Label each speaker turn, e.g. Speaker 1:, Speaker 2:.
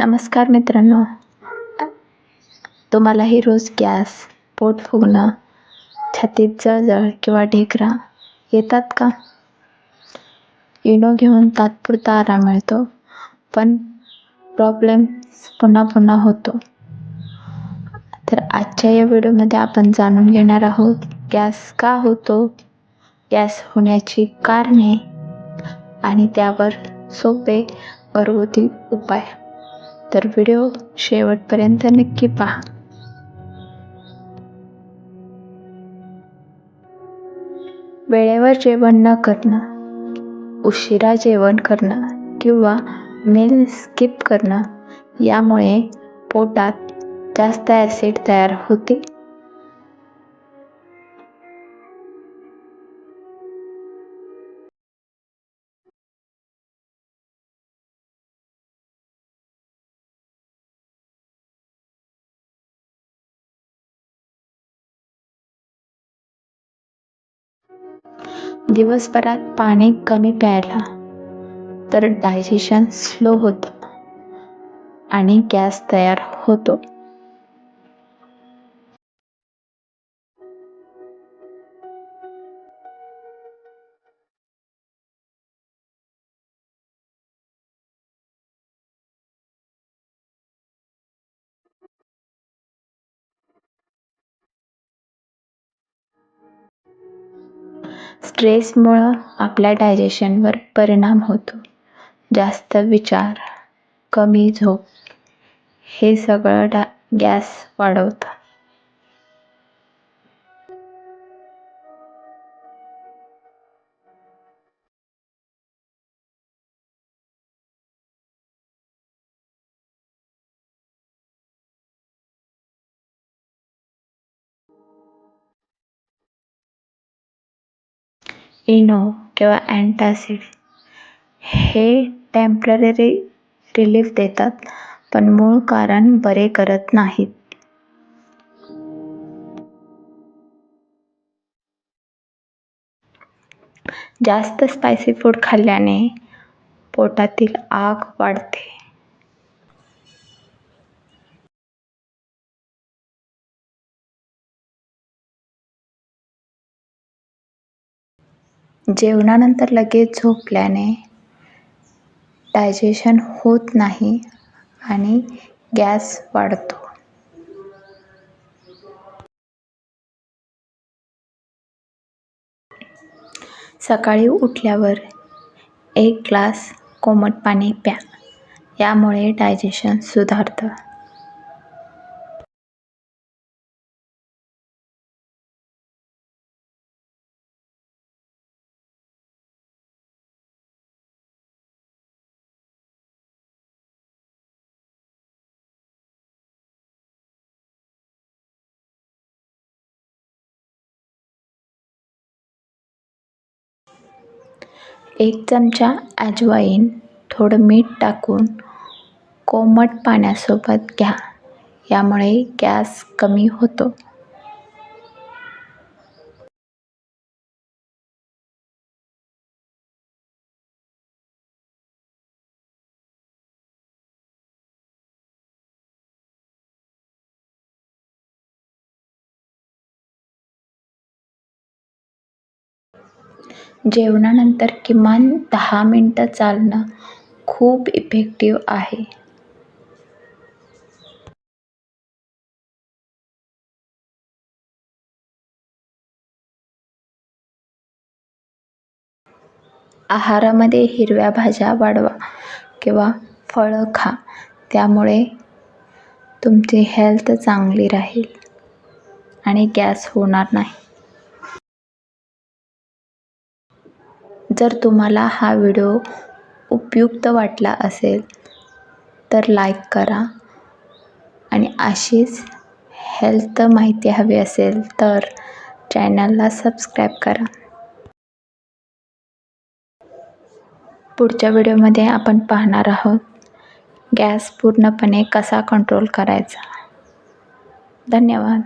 Speaker 1: नमस्कार मित्रांनो. तुम्हालाही रोज गॅस पोट फुगणं छातीत जळजळ किंवा ढेकरा येतात का? इनो घेऊन तात्पुरता आराम मिळतो पण प्रॉब्लेम पुन्हा पुन्हा होतो. तर आजच्या या व्हिडिओमध्ये आपण जाणून घेणार आहोत गॅस का होतो? गॅस होण्याची कारणे आणि त्यावर सोपे घरगुती उपाय. तर व्हिडिओ शेवटपर्यंत नक्की पहा. वेळेवर जेवण न करणं उशिरा जेवण करणं किंवा मेल स्किप करणं यामुळे पोटात जास्त ॲसिड तयार होते. दिवसभरात पाणी कमी प्यायला तर डायजेशन स्लो होतं आणि गॅस तयार होतो. स्ट्रेसमुळं आपल्या डायजेशनवर परिणाम होतो. जास्त विचार कमी झोप हे सगळं डा गॅस वाढवतं. इनो किंवा अँटासिड हे टेंपररी रिलीफ देतात पण मूळ कारण बरे करत नाहीत. जास्त स्पायसी फूड खाल्ल्याने पोटातील आग वाढते. जेवणानंतर लगेच झोपल्याने डायजेशन होत नाही आणि गॅस वाढतो. सकाळी उठल्यावर एक ग्लास कोमट पाणी प्या. यामुळे डायजेशन सुधारतं. एक चमचा अजवाईन थोडं मीठ टाकून कोमट पाण्यासोबत घ्या. यामुळे गॅस कमी होतो. जेवणानंतर किमान दहा मिनटं चालणं खूप इफेक्टिव्ह आहे. आहारामध्ये हिरव्या भाज्या वाढवा किंवा फळं खा त्यामुळे तुमची हेल्थ चांगली राहील आणि गॅस होणार नाही. जर तुम्हाला हा व्हिडिओ उपयुक्त वाटला असेल तर लाईक करा. आणि अशीच हेल्थ माहिती हवी असेल तर चॅनलला सबस्क्राईब करा. पुढच्या व्हिडिओमध्ये आपण पाहणार आहोत गॅस पूर्णपणे कसा कंट्रोल करायचा. धन्यवाद.